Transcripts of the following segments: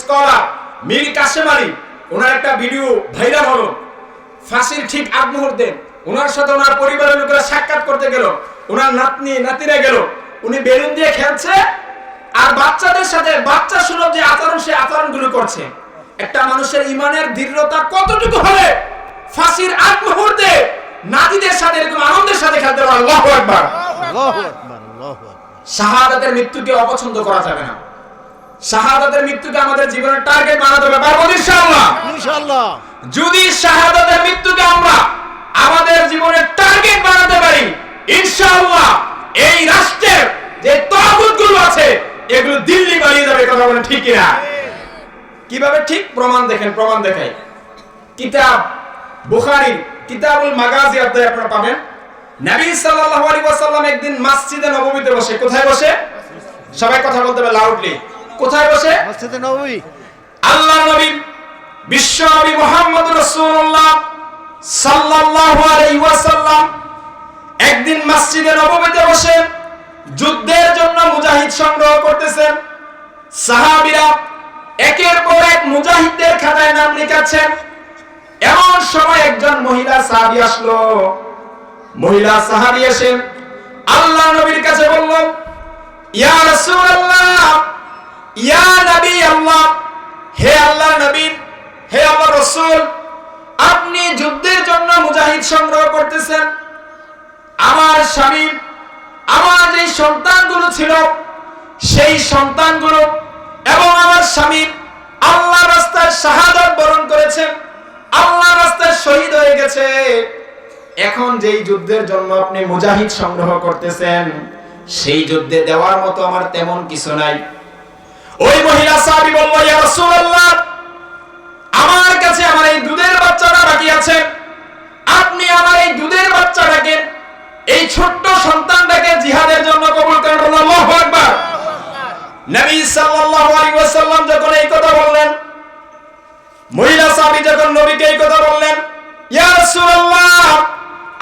Scholar Mir Kasem Ali ওনার একটা video viral হলো। ফাঁসির ঠিক আগ মুহূর্তে ওনার সাথে ওনার পরিবারের লোকেরা সাক্ষাৎ করতে গেল। ওনার নাতনি নাতিরা গেল। উনি বেলুন দিয়ে খেলছে আর বাচ্চাদের সাথে বাচ্চা সুলভ যে আচরণ সে আচরণগুলো করছে। একটা মানুষের ইমানের দৃঢ়তা কতটুকু হলে ফাঁসির আগ মুহূর্তে নাতিদের সাথে এরকম আনন্দের সাথে খেলতে পারে? আল্লাহু আকবার। শাহাদাতের মৃত্যুকে অপছন্দ করা যাবে না। শাহাদাতের মৃত্যুকে আমাদের জীবনের টার্গেট বানাতে হবে। পারব ইনশাআল্লাহ? ইনশাআল্লাহ। যদি শাহাদাতের মৃত্যুকে আমরা আমাদের জীবনের টার্গেট বানাতে পারি ইনশাআল্লাহ এই রাষ্ট্রের যে তহবিলগুলো আছে এগুলো দিল্লি বাড়িয়ে যাবে কথা বলেন ঠিক না কীভাবে ঠিক? প্রমাণ দেখেন প্রমাণ দেখাই। কিতাব বুখারী কিতাবুল মাগাজি অধ্যায় আপনারা পাবেন। নবী সাল্লাল্লাহু আলাইহি ওয়াসাল্লাম একদিন মসজিদে নববীতে বসে কোথায় বসে? সবাই কথা বলতে হবে লাউডলি কোথায় বসে? মসজিদে নববী আল্লাহ নবী বিশ্ব নবী মোহাম্মদ রাসূলুল্লাহ সাল্লাল্লাহু আলাইহি ওয়াসাল্লাম একদিন মসজিদে নববীতে বসে যুদ্ধের জন্য মুজাহিদ সংগ্রহ করতেছেন। সাহাবীরা একের পর এক মুজাহিদদের খাতায় নাম লিখাচ্ছেন এমন সময় একজন মহিলা সাহাবী আসলো। মহিলা সাহাবী এসে আল্লাহ নবীর কাছে বলল ইয়া রাসূলুল্লাহ ইয়া নবী আল্লাহ, হে আল্লাহ নবী, হে আমার রসুল, আপনি যুদ্ধের জন্য মুজাহিদ সংগ্রহ করতেছেন। আমার স্বামী, আমার যে সন্তানগুলো ছিল, সেই সন্তানগুলো এবং আমার স্বামী আল্লাহ রাস্তায় শাহাদাত বরণ করেছেন, আল্লাহ রাস্তায় শহীদ হয়ে গেছে। এখন যেই যুদ্ধের জন্য আপনি মুজাহিদ সংগ্রহ করতেছেন, সেই যুদ্ধে দেওয়ার মতো আমার তেমন কিছু নাই। ওই মহিলা সাহাবী বলল, ইয়া রাসূলুল্লাহ, আমার কাছে আমার এই দুধের বাচ্চাটা বাকি আছে। আপনি আমার এই দুধের বাচ্চাটাকে, এই ছোট্ট সন্তানটাকে জিহাদের জন্য কবুল করেন। আল্লাহু আকবার। নবী সাল্লাল্লাহু আলাইহি ওয়াসাল্লাম যখন এই কথা বললেন, মহিলা সাহাবী যখন নবীকে এই কথা বললেন, ইয়া রাসূলুল্লাহ,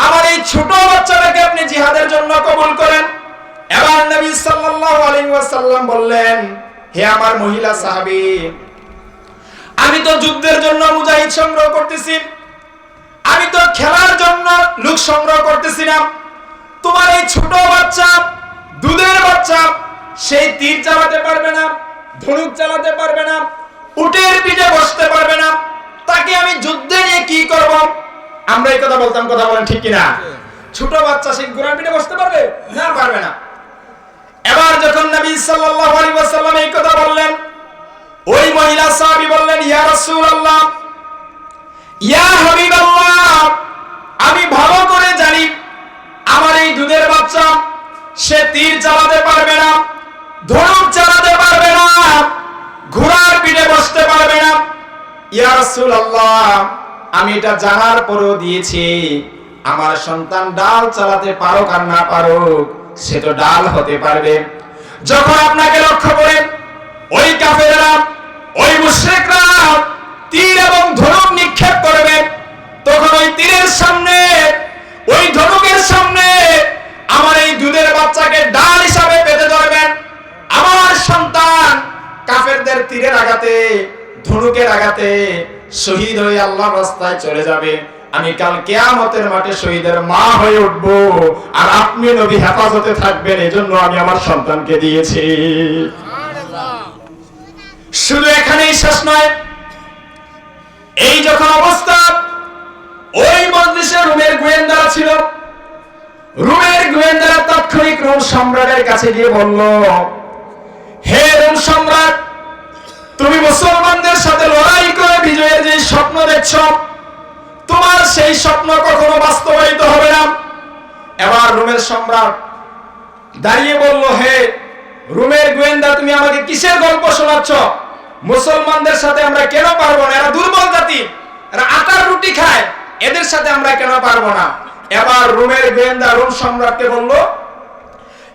আমার এই ছোট বাচ্চাটাকে আপনি জিহাদের জন্য কবুল করেন। এবার নবী সাল্লাল্লাহু আলাইহি ওয়াসাল্লাম বললেন হে আমার মহিলা সাহাবী, আমি তো যুদ্ধের জন্য মুজাহিদ সংগ্রহ করতেছি। আমি তো খেলার জন্য লোক সংগ্রহ করতেছি না। তোমার এই ছোট বাচ্চা, দুধের বাচ্চা সেই তীর চালাতে পারবে না, ধনুক চালাতে পারবে না, উটের পিঠে বসতে পারবে না। তাকে আমি যুদ্ধে নিয়ে কি করব? আমরা এই কথা বলতাম, কথা বলেন ঠিক কিনা? ছোট বাচ্চা সেই ঘোড়ার পিঠে বসতে পারবে? না পারবে না। এবার যখন নবী সাল্লাল্লাহু আলাইহি ওয়াসাল্লাম আমি ভালো করে জানি, আমার এই দুধের বাচ্চা, সে তীর চালাতে পারবে না, ধনুক চালাতে পারবে না, ঘোড়ার পিঠে বসতে পারবে না। ইয়া রাসূলুল্লাহ, আমি এটা জানার পরেও দিয়েছি, আমার সন্তান ডাল চালাতে পারুক আর না পারুক, সে তো ডাল হতে পারবে। যখন আপনাকে লক্ষ্য করে শহীদ হয়ে আল্লাহর রাস্তায় চলে যাবে। আমি কাল কেয়ামতের মাঠে শহীদের মা হয়ে উঠব। আর আপনি নবী হেফাজতে থাকবেন, এজন্য আমি আমার সন্তানকে দিয়েছি। শুধু এখানেই শেষ নয়, এই যখন অবস্থা, ওই মজলিসে রুমের গোয়েন্দারা ছিল। রুমের গোয়েন্দারা তাৎক্ষণিক রোম সম্রাটের কাছে গিয়ে বলল, হে রোম সম্রাট তুমি মুসলমানদের সাথে লড়াই করে বিজয়ের যে স্বপ্ন দেখছ, তোমার সেই স্বপ্ন কখনো বাস্তবায়িত হবে না। এবার রুমের সম্রাট দাঁড়িয়ে বলল, হে রুমের গোয়েন্দা, তুমি আমাকে কিসের গল্প শোনাচ্ছ? মুসলমানদের সাথে আমরা কেন পারব না? এরা দুর্বল জাতি, এরা আটার রুটি খায়, এদের সাথে আমরা কেন পারব না? এবার রুমের গোয়েন্দা রুম সম্রাটকে বলল,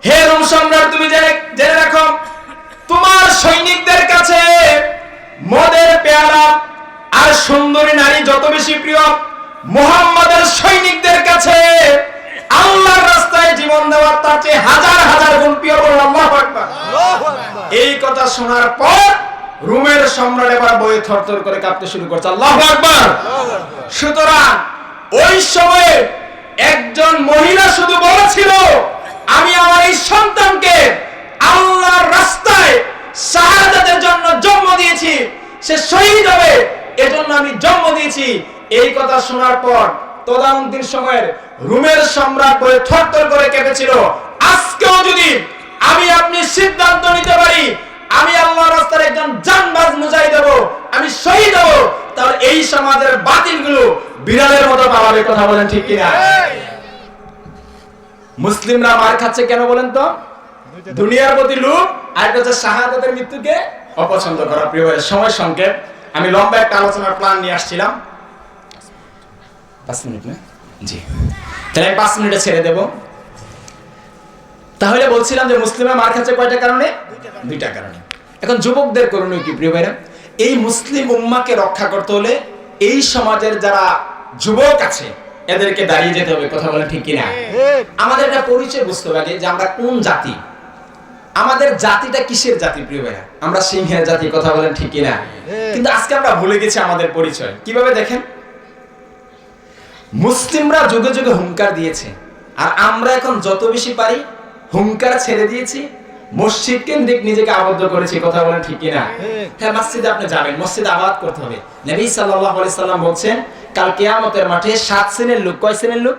হে রুম সম্রাট, তুমি জেনে জেনে রাখো তোমার সৈনিকদের কাছে মদের পেয়ালা আর সুন্দরী নারী যত বেশি প্রিয় মোহাম্মদের সৈনিকদের কাছে আল্লাহর রাস্তায় জীবন দেওয়ার তার চেয়ে হাজার হাজার গুণ প্রিয় বলুন আল্লাহু আকবার। এই কথা শোনার পর রুমের সম্রাট এবার বয়ে থরথর করে কাঁপতে শুরু করছে। আল্লাহ আকবার। সুতরাং ওই সময়ে একজন মহিলা শুধু বলেছিল আমি আমার এই সন্তানকে আল্লাহর রাস্তায় শাহাদাতের জন্য জন্ম দিয়েছি সে শহীদ হবে এজন্য আমি জন্ম দিয়েছি। এই কথা শোনার পর তদানীন্তন সময়ের রুমের সম্রাট বলে থরথর করে কেঁপেছিল আজকেও যদি আমি আপনি সিদ্ধান্ত নিতে পারি আমি আল্লাহর রাস্তায় একজন জানবাজ মুজাহিদ দেব আমি শহীদ হব তাহলে এই সমাজের বাতিলগুলো বিড়ালের মতো পালাবে কথা বলেন ঠিক কিনা? মুসলিমরা মার খাচ্ছে কেন বলেন তো? দুনিয়ার প্রতি লোভ আর একটা হচ্ছে শাহাদাতের মৃত্যুকে অপছন্দ করা। প্রিয় সময় সংক্ষেপ। আমি লম্বা একটা আলোচনার প্ল্যান নিয়ে আসছিলাম। পাঁচ মিনিট না? জি। তাহলে আমি পাঁচ মিনিটে ছেড়ে দেব। তাহলে বলছিলাম যে মুসলিমরা মার খাচ্ছে কয়টা কারণে? দুইটা কারণে। এখন যুবকদের করণীয় কি প্রিয় ভাইরা এই মুসলিম উম্মাকে রক্ষা করতে হলে এই সমাজের যারা যুবক আছে এদেরকে দাঁড়িয়ে যেতে হবে। কথা বলে ঠিক কিনা? আমাদের একটা পরিচয় বুঝতে হবে যে আমরা কোন জাতি। আমাদের জাতিটা কিসের জাতি, প্রিয় ভাইরা আমরা সিংহের জাতি, কথা বলেন ঠিক কিনা। কিন্তু আজকে আমরা ভুলে গেছি আমাদের পরিচয়। কীভাবে দেখেন? মুসলিমরা যুগে যুগে হুঙ্কার দিয়েছে। আর আমরা এখন যত বেশি পারি হুঙ্কার ছেড়ে দিয়েছি, মসজিদ কেন্দ্রিক নিজেকে আবদ্ধ করেছি, কথা বলেন ঠিক কিনা? হ্যাঁ মসজিদে আপনি যাবেন, মসজিদ আবাদ করতে হবে। নবী আলাইহি সাল্লাম বলছেন, কাল কিয়ামতের মাঠে সাত শ্রেণির লোক, কয় শ্রেণির লোক?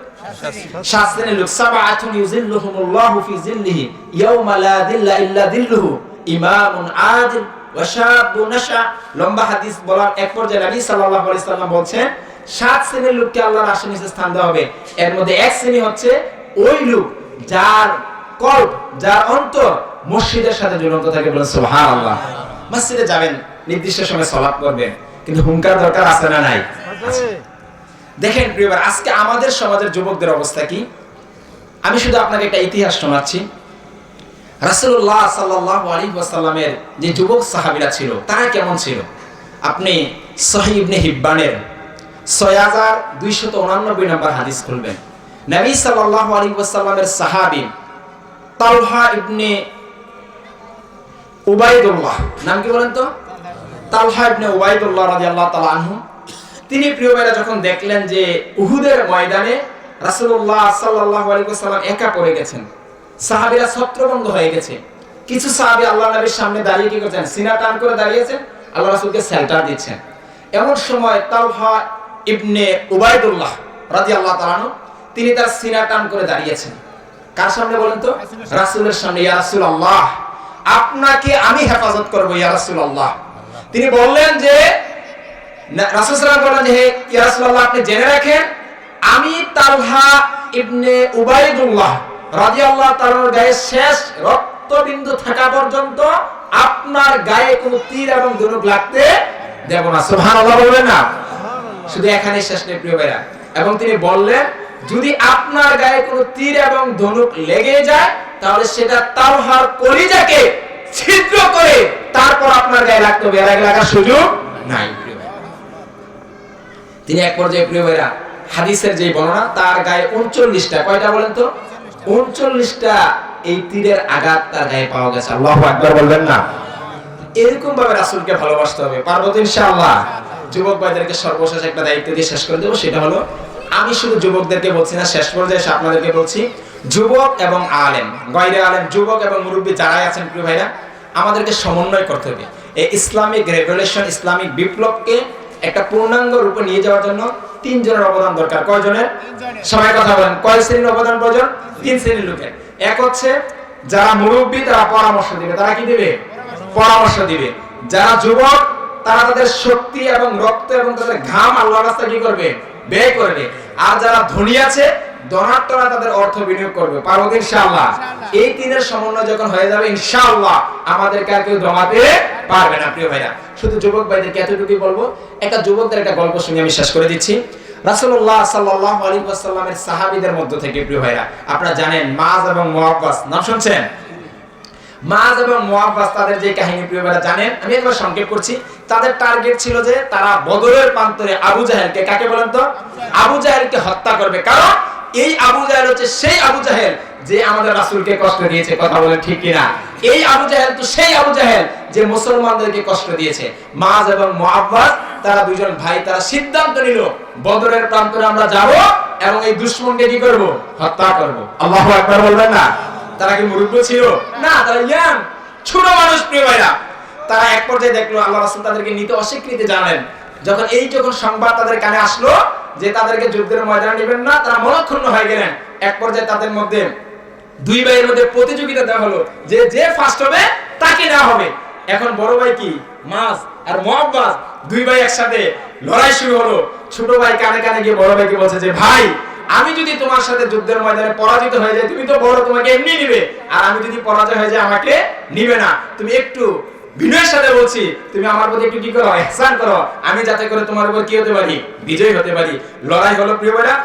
সাত শ্রেণির লোক, সাবআতুন ইউজিল্লুহুমুল্লাহু ফি জিল্লিহি ইয়াউমা লা দিল্লা ইল্লা দিল্লুহু ইমামুন আদিল ওয়া শাবুন নাশা। লম্বা হাদিস বলার এক পর্যায়ে নবী সাল্লাল্লাহু আলাইহি সাল্লাম বলছেন, সাত শ্রেণির লোককে আল্লাহর আশে নিচে স্থান দেওয়া হবে। এর মধ্যে এক শ্রেণি হচ্ছে ওই লোক যার কল্প, যার অন্তর মসজিদের সাথে ঝুলন্ত থাকে বলেন সুবহানাল্লাহ। মসজিদে যাবেন, নির্দিষ্ট সময় সালাত করবেন কিন্তু হুঙ্কার দরকার আছে না নাই? দেখেন প্রিয়বার আজকে আমাদের সমাজের যুবকদের অবস্থা কি? আমি শুধু আপনাকে একটা ইতিহাস শোনাচ্ছি। সাল্লাল্লাহু আলাইহি ওয়াসাল্লামের যে যুবক সাহাবীরা ছিল, তারা কেমন ছিল? আপনি সহিহ ইবনে হিব্বানের 6289 নম্বর হাদিস খুলবেন। নবী সাল্লাল্লাহু আলাইহি ওয়াসাল্লামের সাহাবী তালহা ইবনে উবাইদুল্লাহ, নাম কি বলেন তো? তালহা ইবনে উবাইদুল্লাহ রাদিয়াল্লাহু তালা আনহু। তিনি প্রিয় ভাইরা যখন দেখলেন যে উহুদের ময়দানে রাসূলুল্লাহ সাল্লাল্লাহু আলাইহি ওয়াসাল্লাম একা পড়ে গেছেন, সাহাবীরা ছত্রভঙ্গ হয়ে গেছে। কিছু সাহাবী আল্লাহ নবীর সামনে দাঁড়িয়ে কি করছেন? সিনা টান করে দাঁড়িয়েছেন, আল্লাহ রাসূলকে সেল্টার দিচ্ছেন। এমন সময় তালহা ইবনে উবাইদুল্লাহ রাদিয়াল্লাহু তাআলা আনহু, তিনি তার সিনা টান করে দাঁড়িয়েছেন। কার সামনে বলেন তো? রাসূলের সামনে, ইয়া রাসূলুল্লাহ, আপনাকে আমি হেফাজত করব, ইয়া রাসুল আল্লাহ তিনি বললেন যে না- রাসূল সাল্লাল্লাহু বললেন যে হে ইয়া রাসূলুল্লাহ আপনি জেনে রাখেন আমি তালহা ইবনে উবাইদুল্লাহ রাদিয়াল্লাহু তাআলার গায়ে শেষ রক্তবিন্দু থাকা পর্যন্ত আপনার গায়ে কোনো তীর এবং ধনুক লাগতে দেব না। সুবহানাল্লাহ বলবেন না? শুধু এখানে শেষ নেই প্রিয় ভাইরা। এবং তিনি বললেন যদি আপনার গায়ে কোনো তীর এবং ধনুক লেগে যায় তাহলে সেটা তালহার কলিজাকে ছিদ্র করে তারপর আপনার গায়ে লাগতে হবে। এর আগে লাগার সুযোগ নাই। তিনি এক পর্যায়ে প্রিয় ভাইরা, হাদিসের যে বর্ণনা, তার গায়ে উনচল্লিশটা, কয়টা বলেন তো? উনচল্লিশটা, এই তীরের আঘাত তার গায়ে পাওয়া গেছে, আল্লাহ একবার বলবেন না। এরকম ভাবে রাসূলকে ভালোবাসতে হবে, পারব তো ইনশাআল্লাহ। যুবক ভাইদেরকে সর্বশেষ একটা দায়িত্ব দিয়ে শেষ করে দেবো, সেটা হলো, আমি শুধু যুবকদেরকে বলছি না, শেষ পর্যায়ে আপনাদেরকে বলছি, যুবক এবং আলেম, গয়রে আলেম, যুবক এবং মুরব্বী যারাই আছেন প্রিয় ভাইরা, আমাদেরকে সমন্বয় করতে হবে। এই ইসলামিক রেভলিউশন, ইসলামিক বিপ্লবকে একটা পূর্ণাঙ্গ রূপে নিয়ে যাওয়ার জন্য তিনজনের অবদান দরকার। কয়জনের? সবাই কথা বলেন। কয় শ্রেণির অবদান প্রয়োজন? তিন শ্রেণির লোকের। এক হচ্ছে যারা মুরব্বী, তারা পরামর্শ দিবে। তারা কি দিবে? পরামর্শ দিবে। যারা যুবক, তারা তাদের শক্তি এবং রক্ত এবং তাদের ঘাম আল্লাহর রাস্তায় কি করবে? ব্যয় করবে আর যারা ধনী আছে তাদের অর্থ বিনিয়োগ করবে। পারব তো ইনশাআল্লাহ। এই তিনের সমন্বয় যখন হয়ে যাবে ইনশাআল্লাহ আমাদেরকে আর কেউ জমাতে পারবে না প্রিয় ভাইরা। শুধু যুবক ভাইদেরকে এতটুকুই বলব একটা যুবকদের একটা গল্প শুনে আমি শেষ করে দিচ্ছি। রাসূলুল্লাহ সাল্লাল্লাহু আলাইহি ওয়াসাল্লামের সাহাবীদের মধ্য থেকে প্রিয় ভাইরা আপনারা জানেন মাজ এবং মুআব্বাস নাম শুনছেন? মাজ এবং মুআব্বাস তাদের যে কাহিনী প্রিয় ভাইরা জানেন? আমি একবার সংক্ষেপ করছি। তাদের টার্গেট ছিল যে তারা বদরের প্রান্তরে আবু জাহেলকে কাকে বলেন তো? আবু জাহেলকে হত্যা করবে। কারণ এই আবু জাহেল হচ্ছে সেই আবু জাহেল যে আমাদের রাসূলকে কষ্ট দিয়েছে, কথা বলে ঠিক কিনা? এই আবু জাহেল তো সেই আবু জাহেল যে মুসলমানদেরকে কষ্ট দিয়েছে। মাজ এবং মুআব্বাস তারা দুজন ভাই, তারা সিদ্ধান্ত নিল, বদরের প্রান্তরে আমরা যাব এবং এই দুশ্মনকে কি করব? হত্যা করব। আল্লাহু আকবার বলবেন না? তারা কি মুরব্বী ছিল? না, তারা ইয়াং, ছোট মানুষ প্রিয় ভাইরা। তারা এক পর্যায়ে দেখল, আল্লাহ রাসূল তাদেরকে নিতে অস্বীকৃতি জানালেন। যখন এই যখন সংবাদ তাদের কানে আসলো যে তাদেরকে যুদ্ধের ময়দানে নেবেন না, তারা মনক্ষুণ্ণ হয়ে গেলেন। এক পর্যায়ে তাদের মধ্যে দুই ভাইয়ের মধ্যে প্রতিযোগিতা দেওয়া হলো যে যে ফার্স্ট হবে, তাকে দেওয়া হবে। এখন বড় ভাই কি? মাস আর মোহাব্বাস দুই ভাই একসাথে লড়াই শুরু হলো। ছোট ভাই কানে কানে গিয়ে বড় ভাইকে বলছে যে, ভাই, আমি যদি তোমার সাথে যুদ্ধের ময়দানে পরাজিত হয়ে যাই, তুমি তো বড়, তোমাকে এমনি নিবে। আর আমি যদি পরাজয় হয়ে যাই, আমাকে নিবে না। তুমি একটু বিনয়ের সাথে বলছি, তুমি আমার প্রতি একটু কি করো? ihsan করো। আমি যাতে করে তোমার উপর কি হতে পারি? বিজয় হতে পারি। লড়াই হলো, প্রিয় ভাইরা।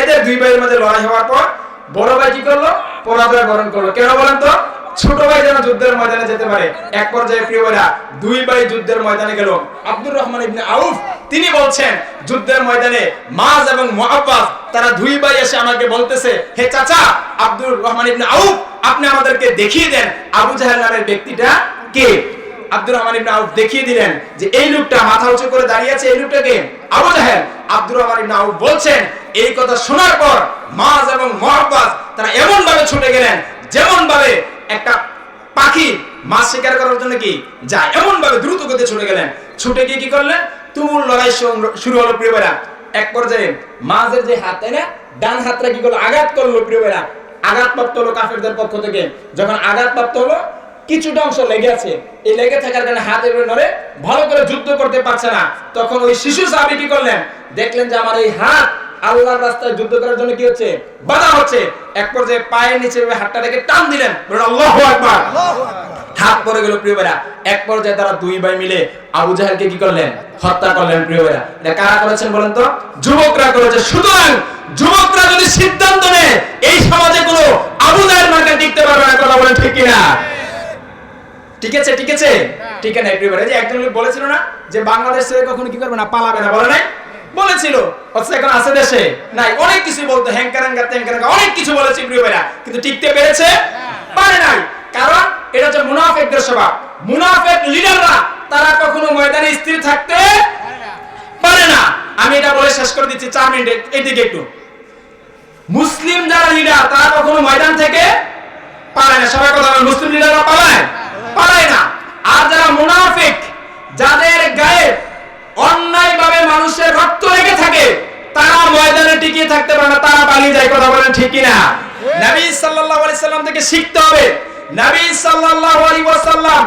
এদের দুই ভাইয়ের মধ্যে লড়াই হওয়ার পর বড় ভাই কি করল? পরাজয় বরণ করল। কেন বলেন তো? ছোট ভাই যেন যুদ্ধের ময়দানে যেতে পারে। এক পর্যায়ে, প্রিয় ভাইরা, দুই ভাই যুদ্ধের ময়দানে গেল। আব্দুর রহমান ইবনে আউফ, তিনি বলছেন, যুদ্ধের ময়দানে মাজ এবং মুআব্বাস, তারা দুই ভাই এসে আমাকে বলতেছে, হে চাচা, আব্দুর রহমান ইবনে আউফ, আপনি আমাদেরকে দেখিয়ে দেন, আবু জাহেল নামের ব্যক্তিটা কে? আব্দুর রহমান ইবনে আউফ দেখিয়ে দিলেন যে এই লোকটা মাথা উঁচু করে দাঁড়িয়ে আছে, এই লোকটাকে আবু জাহেল, আব্দুর রহমান ইবনে আউফ বলছেন, এই কথা শোনার পর মাজ এবং মুআব্বাস তারা এমন ভাবে ছুটে গেলেন যেমন ভাবে একটা পাখি মাছ শিকার করার জন্য কি যায় এমন ভাবে দ্রুত গতিতে ছুটে গেলেন। ছুটে গিয়ে কি করলেন? তুমুল লড়াই শুরু- হলো প্রিয় ভাইরা। এক পর্যায়ে মাঝের যে হাত, তাই না? ডান হাতটা কি করল? আঘাত করল প্রিয় ভাইরা। আঘাতপ্রাপ্ত হলো কাফেরদের পক্ষ থেকে। যখন আঘাতপ্রাপ্ত হলো কিছুটা অংশ লেগে আছে। এই লেগে থাকার কারণে হাত এভাবে নড়ে ভালো করে যুদ্ধ করতে পারছে না। তখন ওই শিশু সাহাবী কি করলেন, দেখলেন যে আমার এই হাত আল্লাহর রাস্তায় যুদ্ধ করার জন্য কি হচ্ছে? বাধা হচ্ছে। এক পর্যায়ে পায়ের নিচে হাতটা রেখে টান দিলেন। আল্লাহু আকবার! হাত পড়ে গেল প্রিয় ভাইরা। এক পর্যায়ে তারা দুই ভাই মিলে আবু জাহেলকে কি করলেন? হত্যা করলেন প্রিয় ভাইরা। এটা কারা করেছেন বলেন তো? যুবকরা করেছে। সুতরাং যুবকরা যদি সিদ্ধান্ত নেয়, এই সমাজে কোনো আবু জাহেল মার্কা টিকতে পারবে না, কথা বলেন ঠিক কিনা? ঠিক আছে ঠিক আছে? ঠিক আছে ভাইরা যে একজন লোক বলেছিল না যে বাংলাদেশ ছেড়ে কখনো কি করবে না পালাবে না বলে নাই? বলেছিল। অথচ এখন আছে দেশে। নাই অনেক কিছু বলতো হ্যাঙ্কারাঙ্গা ট্যাঙ্কারাঙ্গা অনেক কিছু বলেছে প্রিয় ভাইরা কিন্তু টিকতে পেরেছে? পারে নাই। কারণ এটা হচ্ছে মুনাফেকদের স্বভাব। মুনাফেক লিডাররা তারা কখনো ময়দানে স্থির থাকতে পারে না। আমি এটা বলে শেষ করে দিচ্ছি চার মিনিট এইদিকে একটু। মুসলিম যারা লিডার তারা কখনো ময়দান থেকে পালায় না। সবাই কথা মুসলিম লিডাররা পালায়? পালায় না। আর যারা মুনাফিক, যাদের গায়ে অন্যায়ভাবে মানুষের রক্ত লেগে থাকে, তারা ময়দানে টিকিয়ে থাকতে পারে না, তারা পালিয়ে যায়, কথা বলেন ঠিক কিনা? নবী সাল্লাল্লাহু আলাইহি সাল্লাম থেকে শিখতে হবে, নবী সাল্লাল্লাহু আলাইহি ওয়াসাল্লাম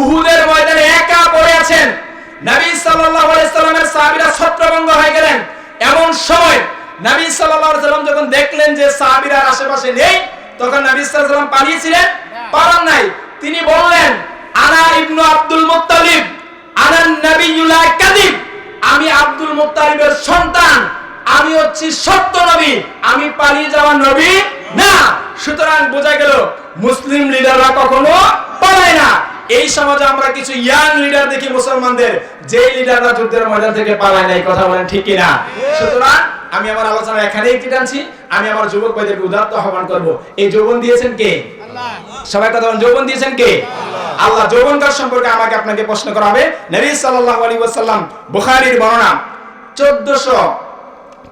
উহুদের ময়দানে একা পড়ে আছেন। নবী সাল্লাল্লাহু আলাইহি সাল্লামের সাহাবীরা ছত্রভঙ্গ হয়ে গেলেন। এমন সময় নবী সাল্লাল্লাহু আলাইহি সাল্লাম যখন দেখলেন যে সাহাবীরা আশেপাশে নেই, তখন নবী সাল্লাল্লাহু আলাইহি সাল্লাম পালিয়েছিলেন। পালান নাই। তিনি বললেন, আনা ইবনু আব্দুল মুত্তালিব, আনা নবিয়ুল লা কাযিব আমি আব্দুল মুত্তালিবের সন্তান, আমি হচ্ছি সত্য নবী, আমি পালিয়ে যাওয়া নবী না। সুতরাং বোঝা গেল, মুসলিম লিডাররা কখনো পালায় না। এই সমাজে আমরা কিছু ইয়াং লিডার দেখি মুসলমানদের যে লিডাররা যুদ্ধের ময়দান থেকে পালায় না, এই কথা বলেন ঠিক কিনা? সুতরাং আমি আমার আলোচনা এখানেই কি টানছি, আমি আমার যুবক ভাইদেরকে উদাত্ত আহ্বান করব। এই যৌবন দিয়েছেন কে? সবাই কথা বলেন, যৌবন দিয়েছেন কে? আল্লাহ যৌবনকার সম্পর্কে আমাকে আপনাকে প্রশ্ন করা হবে নবী সাল্লাল্লাহু আলাইহি ওয়াসাল্লাম বুখারীর বর্ণনা 1400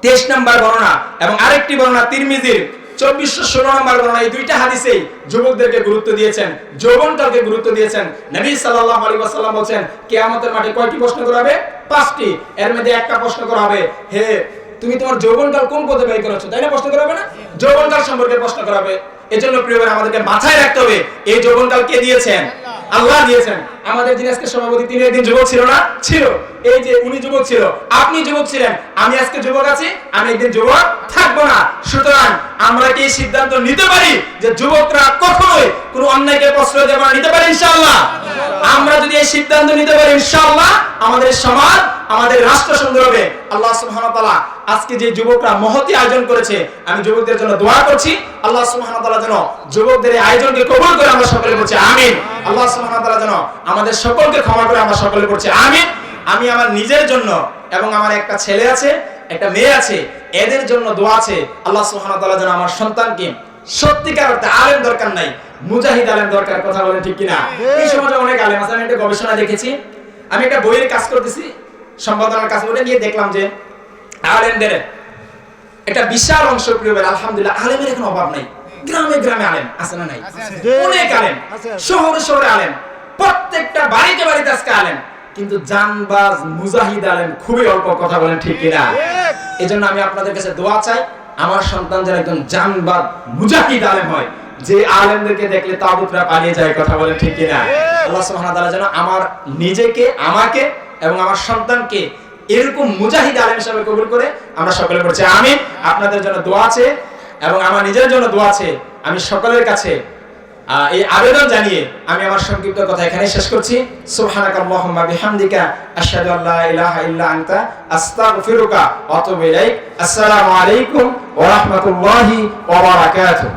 তেইশ নম্বর বর্ণনা এবং আরেকটি বর্ণনা তিরমিজির, চব্বিশশো ষোলো নম্বর বর্ণনা, এই দুইটা হাদিসেই যুবকদেরকে গুরুত্ব দিয়েছেন, যৌবনকালকে গুরুত্ব দিয়েছেন। নবী সাল্লাল্লাহু আলাইহি ওয়াসাল্লাম বলেন কিয়ামতের মাঠে কয়টি প্রশ্ন করা হবে পাঁচটি। এর মধ্যে একটা প্রশ্ন করা হবে হে, তুমি তোমার যৌবনকাল কোন পথে ব্যয় করেছ? তাই না প্রশ্ন করা হবে না? যৌবনকাল সম্পর্কে প্রশ্ন করা হবে এজন্য প্রিয় ভাই, আমাদেরকে মাথায় রাখতে হবে, এই যৌবনকাল কে দিয়েছেন? আল্লাহ দিয়েছেন। আমাদের যিনি আজকে সভাপতি, তিনি একদিন যুবক ছিল না? ছিল। এই যে উনি যুবক ছিল, আপনি যুবক ছিলেন, আমি আজকে যুবক আছি, আমি একদিন যুবক থাকব না। সুতরাং আমরা কি সিদ্ধান্ত নিতে পারি যে যুবকরা কখনোই কোনো অন্যায়কে প্রশ্রয় দেব নিতে পারি ইনশাআল্লাহ? আমরা যদি এই সিদ্ধান্ত নিতে পারি ইনশাআল্লাহ, আমাদের সমাজ, আমাদের রাষ্ট্র সুন্দর হবে। আল্লাহ সুবহানাহু ওয়া তাআলা আজকে যে যুবকরা মহতি আয়োজন করেছে, আমি যুবকদের জন্য দোয়া করছি। আল্লাহ সুবহানাহু যেন যুবকদের আয়োজনকে কবুল করে আমরা সকলে বলছি আমিন। আল্লাহ সুবহানাহু যেন আমাদের সকলকে ক্ষমা করে আমরা সকলে করছি, আমিন। আমি আমার নিজের জন্য এবং আমার একটা ছেলে আছে, একটা মেয়ে আছে, এদের জন্য দোয়া আছে। আল্লাহ সুবহানাহু ওয়া যেন আমার সন্তানকে সত্যিকার অর্থে আলেম দরকার নাই, মুজাহিদ আলেম দরকার, কথা বলেন ঠিক কিনা? এই সমাজে অনেক আলেম আছে, আমি একটা গবেষণা দেখেছি। আমি একটা বইয়ের কাজ করতেছি, সম্পাদনার কাজ করে নিয়ে দেখলাম যে আলেমদের। একটা বিশাল অংশ প্রিয় আলহামদুলিল্লাহ আলেমের এখন অভাব নাই। গ্রামে গ্রামে আলেম আছে না নাই? অনেক আলেম। শহরে শহরে আলেম প্রত্যেকটা বাড়িতে বাড়িতে আজকে আলেম। কিন্তু জানবাজ মুজাহিদ আলেম খুবই অল্প কথা বলেন ঠিক কিনা। এই জন্য আমি আপনাদের কাছে দোয়া চাই আমার সন্তান যেন একজন জানবাদ মুজাহিদ আলেম হয়। যে আলেমদেরকে দেখলে তাবুতরা পালিয়ে যায় কথা বলেন ঠিক কিনা? আল্লাহ সুবহানাহু ওয়া তাআলা যেন আমার নিজেকে আমাকে এবং আমার সন্তানকে এরকম মুজাহিদ আলেম হিসাবে কবুল করে আমরা সকলে পড়ছি, আমিন। আপনাদের জন্য দোয়া আছে এবং আমার নিজের জন্য দোয়া আছে। আমি সকলের কাছে এই আবেদন জানিয়ে আমি আমার সংক্ষিপ্ত কথা এখানে শেষ করছি। সুবহানাকাল্লাহুম্মা বিহামদিকা, আশহাদু আল্লা ইলাহা ইল্লা আনতা, আস্তাগফিরুকা ওয়া আতুবু ইলাইক। আসসালামু আলাইকুম ওয়া রাহমাতুল্লাহি ওয়া বারাকাতুহু।